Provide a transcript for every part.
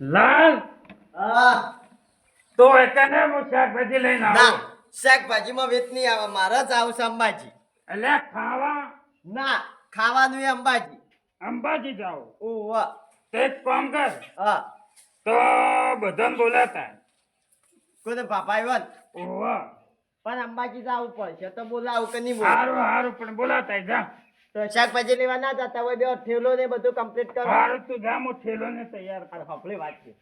લાલ? તો એકને હું શાકભાજી લઈને આવું? શાકભાજીમાં વેત નહીં આવે મારા જ આવશે અંબાજી. એટલે ખાવા? ના ખાવાનું એ અંબાજી. અંબાજી જાઓ ઓ તો એક કામ કર. હા. તો બધાને બોલાતા. કોને પાપા આવ્યો ને. ઓવા પણ અંબાજી જવું પડશે તો બોલાવું કે નહીં બોલાવું? સારું સારું પણ બોલાતા જા. તો શાકભાજી લેવા ના જતા હોય બે ઠેલો ને બધું કમ્પ્લીટ કરો. હાલ તું જા હું ઠેલો ને તૈયાર કર. હફળી વાત છે.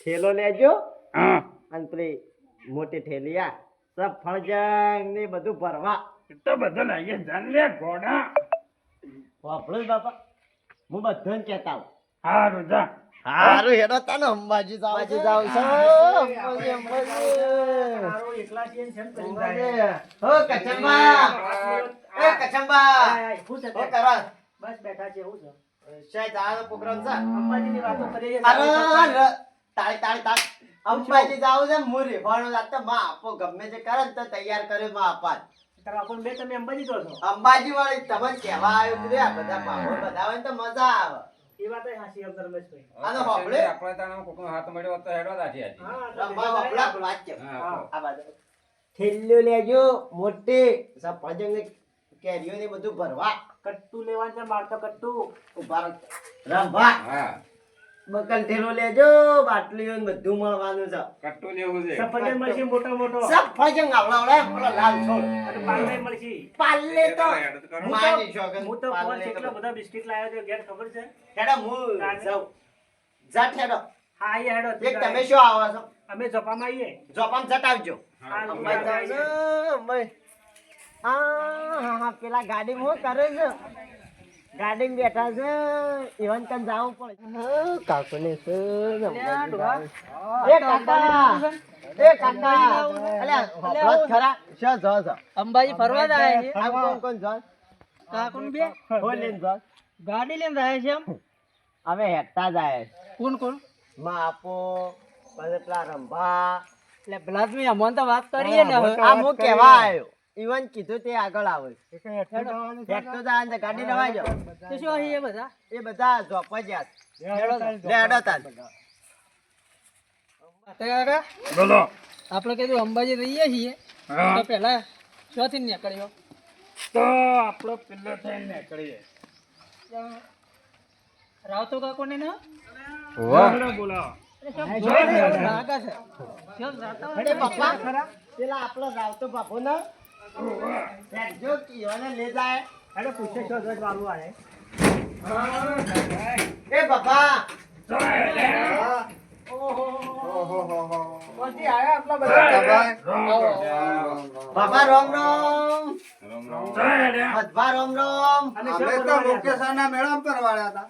ઠેલો લેજો. હા. અને પેલી મોટી ઠેલી આ સબ ફળજંગ ને બધું ભરવા. તો બધું લઈએ જાન લે ઘોડા. હફળો જ બાપા. હું બધાને કહેતા આવું. હારું જા. હારું હેડો તને અંબાજી જાવ અંબાજી જાવ છે. અંબાજી. અંબાજી અંબાજી. હો કચંબા એ કચંબા? હો કરવા બસ બેઠા છે હું છે. શાયદ આ પ્રોગ્રામ છે. અંબાજીની વાતો કરીએ અરે તાળી તાળી તાળી. અંબાજી જાવ છે મુરી ભણો જાતે માં આપો ગમે તે કરે તો તૈયાર કર્યો માં આપા. તારા બે તમે અંબાજી જો છો? અંબાજી વાળી તમને કહેવા આવ્યું કીધું બધા પાવડો બધા તો મજા આવે. એ વાત હાસી એમ રમેશભાઈ આનો હોબળે આપણે તાણે કોકનો હાથ મળ્યો તો હેડવા દાઢી હા રમવા વાત છે. આ બાજુ. લેજો મોટી. કેરીઓ ને બધું ભરવા. કટ્ટુ લેવાનું છે માર તો કટ્ટુ. ઊભા રંભા હા. બકલ ઢેલો લેજો બાટલીઓ ને બધું મળવાનું છે. કટ્ટુ લેવું છે. સફરજન મળશે મોટો મોટો. સફરજન આવડા આવડા પેલો લાલ છોડ. અને પાલે મળશે. પાલે તો. માની શોગન હું તો ફોન તો બધા બિસ્કિટ લાવ્યો છે ઘેર ખબર છે? હેડા હું જાઉં. જટ હેડો. હા આઈએ હેડો એક તમે શું આવો છો? અમે જોપામાં આવીએ? જોપામાં જટ આવજો. હા, અંબાઈ અંબાઈ. આ, હા હા પેલા ગાડી હું કરે છે. ગાડી બેઠા છે. ઇવન કન જાવું પડે. કાકો ને એ કાકા એ કાકા. અલ્યા હોભળો ખરા. શું જ જ. અંબાજી ફરવા જાય છે. કોણ કોણ જો કાકુન બે? હો લઈને જો. ગાડી લઈને જાય છે એમ? હવે હેઠતા જાય કોણ કોણ? માં આપો પછી પેલા રંભા. એટલે ભલાદમી અમોન તો વાત કરીએ ને આ હું કેવા આવ્યો ઇવન કીધું તે આગળ આવે. હેઠો જાય ને? ગાડી લવાજો તો શું અહીં એ બધા? એ બધા જોપ જ યાદ લે હેડો તાન તો કાકા બોલો. આપણે કીધું અંબાજી રહીએ છીએ. તો પહેલા ચોથી નીકળ્યો. તો આપણો પેલો થઈ નીકળીએ. રાવતો કાકો ને? ના બોલો. બોલાવો છે. પેલા આપણો રાવતો બાપુ ને જો કીઓને લે જાય હેડો પૂછે છો દસ વાળું આને એ બાપા. રોમ રોમ. રોમ રોમ. અમે તો મેળામાં હતા.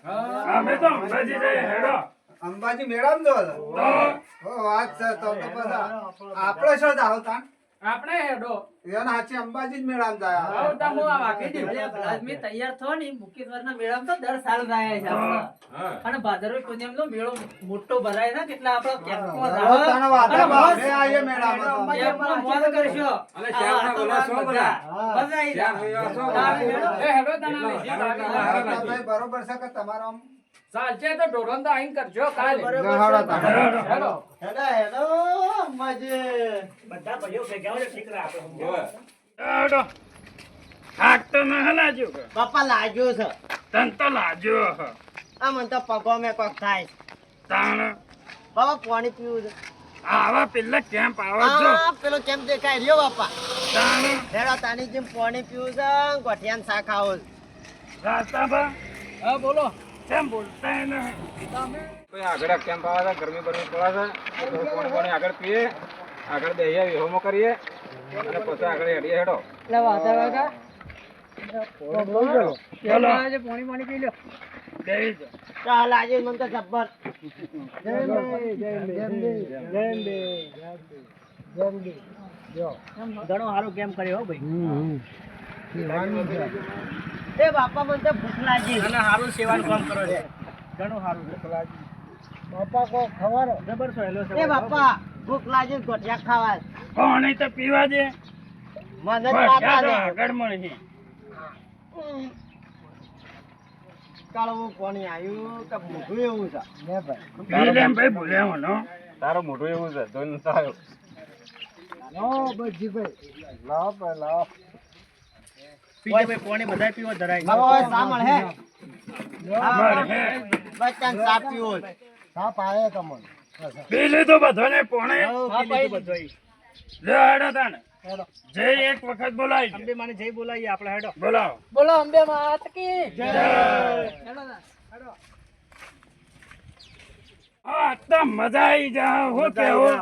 અમે તો અંબાજી હેડો. અંબાજી મેળામાં જો તો? ઓ તો તો શું જાવ તાન આપણે હેડો એને હાચી અંબાજી જ જાય આવો તો હું આ વાકી દીધું. એટલે તૈયાર થો ને મુકેશ્વરના મેળામાં તો દર સાલ જાય છે આપણા. અને ભાદરવી પૂનમનો મેળો મોટો ભરાય ને કેટલા આપણા અને મોજ કરશો. અને શ્યામના બધા. આઈ. એ હેડો તને બરોબર છે કે તમારો ચાલશે તો ઢોરણ તો આઈને કરજો કાલે. Hello hello. હેડો મજે બધા ભાઈઓ ભેગા હોય ઠીક. હોવે. હેડો થાક તો ન લાગ્યો પપ્પા બાપા લાગ્યો છે. તન તો લાગ્યો આ મન તો પગો મેં કોક થાય. તાણ. બાબા પાણી પીવું છે. આવા પેલા કેમ્પ આવા જો આ પેલો કેમ દેખાય? રહ્યો બાપા. તાણ. હેડો તાની જેમ પાણી પીવું છે ગોઠિયાન શાક આવો. રાતા બા હા બોલો. કેમ બોલતા નહીં કોઈ આગળ કેમ આવે છે ગરમી બરમી પડે છે તો કોણ પાણી આગળ પીએ આગળ દઈએ વિહોમો કરીએ અને પછી આગળ હેડીએ હેડો એટલે વાતા કાકા પાણી પાણી પી લો ચાલ આજે મને તો જબ્બર ઘણો સારું કેમ કર્યો હો ભાઈ એ બાપા મને ભૂખલાજી ભૂખ લાગી. અને સારું સેવાનું કામ કરો છે. ઘણું સારું બાપા કો ખબર જબર સહેલો છે એ બાપા? ભૂખ લાગી ગોઠિયા ખાવા છે. પાણી તો પીવા દે. મને બાપા ને આગળ મળી ઉકાળવું પાણી આવ્યું કે મોઢું એવું છે? લે ભાઈ. ભાઈ ભૂલ્યા મને તારો મોઢું એવું છે જોઈને તો આવ્યો લાવો બજીભાઈ લાવો ભાઈ લાવો. પીજે ભાઈ પાણી બધા પીવો ધરાય હવે ચા મળે મળે. બસ પીવો. સાપ આવે તમને. પી લીધું બધાને પોણે. હા પીધું બધુંય. લે હેડો તાણે. જય એક વખત બોલાય. અંબે માને જય બોલાવીએ આપણે હેડો. બોલાવો. બોલો અંબે માત કી આ તો મજા આવી જા હું કેવું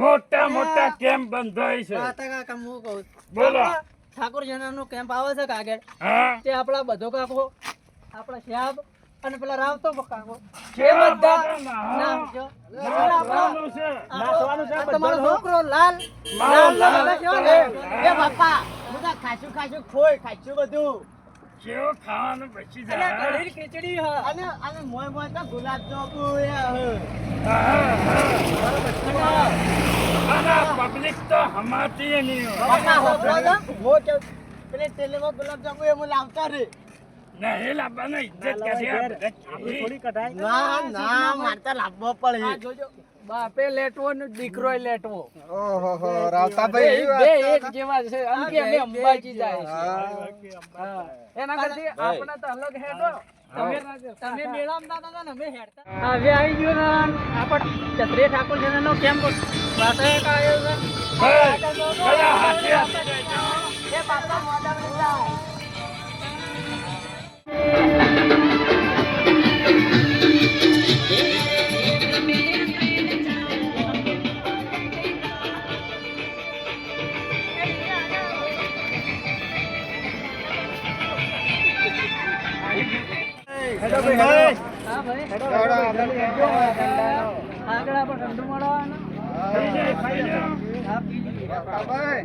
મોટા મોટા કેમ બંધાય છે? કાકા હું કહું બોલો. ઠાકોર જનાનો કેમ્પ આવે છે કાગળ. તે આપણા બધો કાકો આપણા શ્યાબ અને પેલા રાવતો કાકો. જે બધા નામ છે. તમારો. છોકરો લાલ. લાલ લાલ. એ બાપા બધા ખાશું ખાસું ખોય ખાશું બધું. કેવું ખાવાનું પછી અને કઢી ખીચડી હ. અને અને મોય મોય તો ગુલાબ જાંબુ એ હ. પબ્લિક તો હમાતી નહીં પેલી ટેલીમાં ગુલાબ જાંબુ એ હું લાવતા રે. લાવવાનો ઇજ્જત થોડી કઢાય. ના ના મારે લાવવો પડે જોજો બાપે લેટવો ને દીકરો લેટવો. ઓહો રાવતાભાઈ બે એક જેવા છે. આમ અમે અંબાજી જાય છે. એના કરતી આપણે તો અલગ હેડો. તમે તમે મેળામાં દાદા ને અમે હેડતા. હવે આવી ગયો ને આપણ ચત્રી ઠાકોર જન નો કેમ્પ છે. એ બાપા ઠંડુ. હા પી લઈએ. રાવતાભાઈ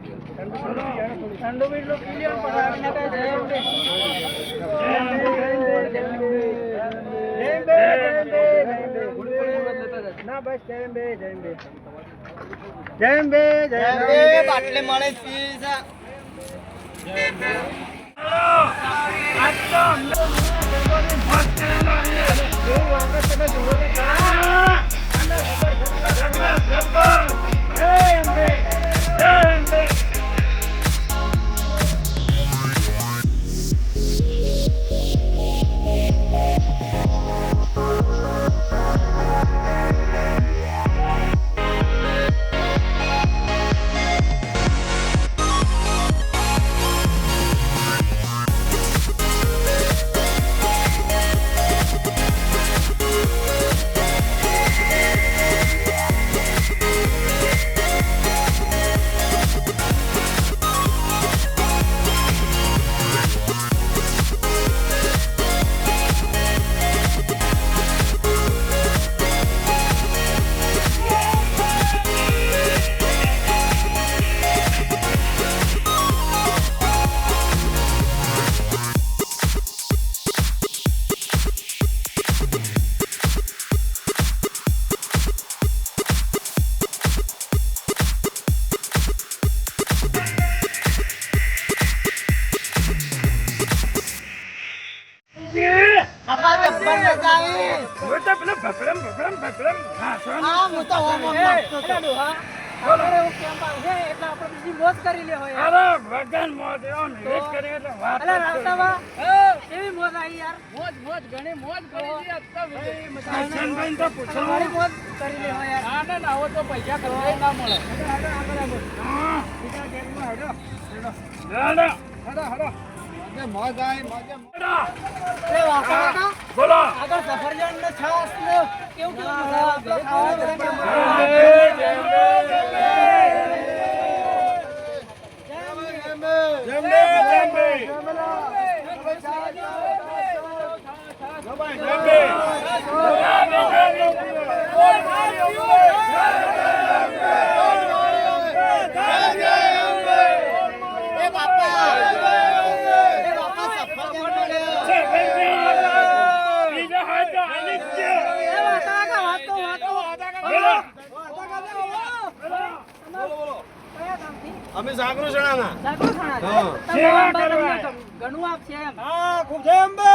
ઠંડુ બીટલું પી લ્યો ને પછી આવીને કાંઈ જાય ના બસ જય જય જય જય મળે પી છે આ તો ભકડમ ભકડમ ભકડમ નાચવાનું. હા હું તો ઓમ ઓમ. એટલે ડોહા, આપણે એવું કેમ્પ આવશે એટલે આપણે બીજી મોજ કરી લે હોય. અરે કરી એટલે વાત કેવી મોજ આવી યાર? મોજ મોજ ઘણી મોજ કરી મજા તો કરી લેવો યાર. ના ના આવો તો પૈસા કરવા ના મળે. હા. આગળ મજા આવે. ખાવા બધા કેવું મજા જય આવે. અંબે, જય અંબે. જય અંબે, જય અંબે. જય અંબે. એ બાપા એ બાપા સફરજન મળ્યો. બીજા હાથે હાલી જ છે. એ વાસણ આગળ વાતો વાતો બોલો. કયા ગામથી? અમે છે. સેવા કરવા. ઘણું આપશે એમ. હા ખૂબ જય અંબે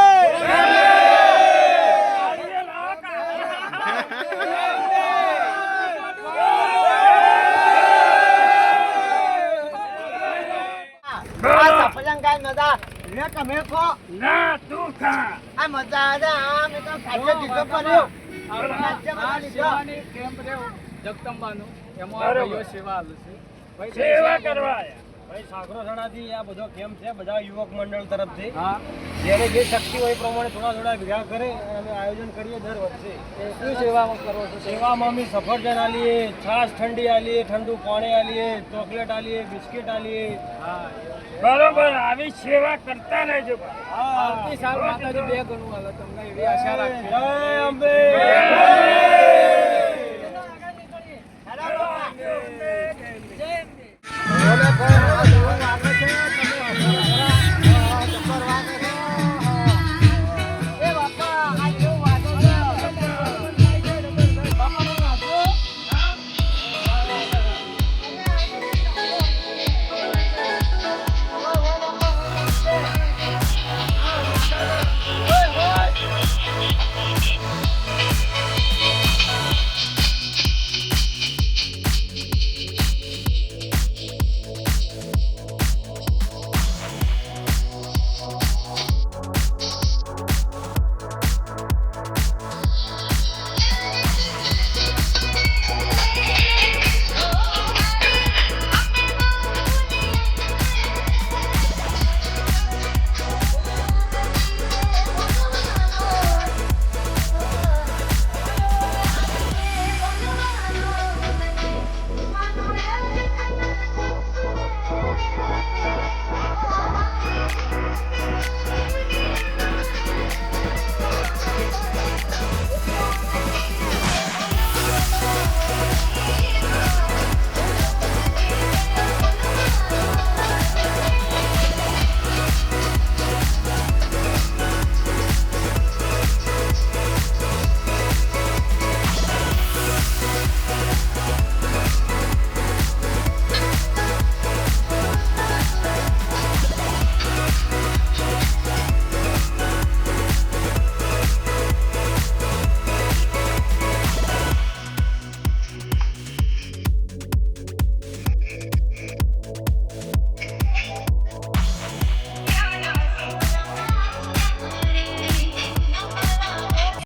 આ સફરજન ખાય મજા લે તમે કહો ના તું ખા. આ મજા આવે આ મેં તો દીધો કર્યો જગદંબાનું એમાં સેવા આલે છે. સેવા કરવા ભાઈ સાગરો જણાથી આ બધો કેમ્પ છે? બધા યુવક મંડળ તરફથી. હા. જેને જે શક્તિ હોય પ્રમાણે થોડા થોડા ભેગા કરે અને અમે આયોજન કરીએ દર વર્ષે. શું સેવામાં કરો છો? સેવામાં અમે સફરજન આલીએ છાશ ઠંડી આલીએ ઠંડુ પાણી આલીએ ચોકલેટ આલીએ બિસ્કિટ આલીએ. હા. બરોબર આવી સેવા કરતા રહેજો. આવતી સાલ માતાજી બે ગણું આલે તમને એવી આશા રાખીએ. જય અંબે!